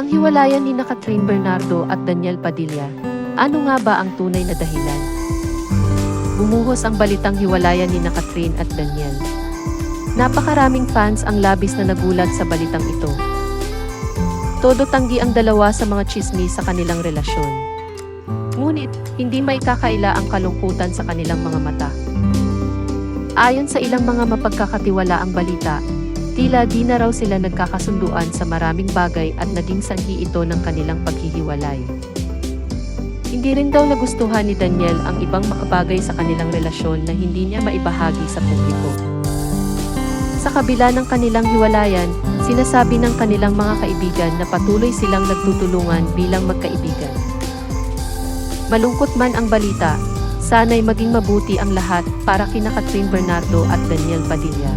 Ang hiwalayan ni na Bernardo at Daniel Padilla. Ano nga ba ang tunay na dahilan? Bumuhos ang balitang hiwalayan ni na at Daniel. Napakaraming fans ang labis na nagulat sa balitang ito. Todo tanggi ang dalawa sa mga chismis sa kanilang relasyon. Ngunit, hindi may ang kalungkutan sa kanilang mga mata. Ayon sa ilang mga mapagkakatiwala ang balita, tila di na raw sila nagkakasunduan sa maraming bagay at naging sanhi ito ng kanilang paghihiwalay. Hindi rin daw nagustuhan ni Daniel ang ibang makabagay sa kanilang relasyon na hindi niya maibahagi sa publiko. Sa kabila ng kanilang hiwalayan, sinasabi ng kanilang mga kaibigan na patuloy silang nagtutulungan bilang magkaibigan. Malungkot man ang balita, sana'y maging mabuti ang lahat para kina Catherine Bernardo at Daniel Padilla.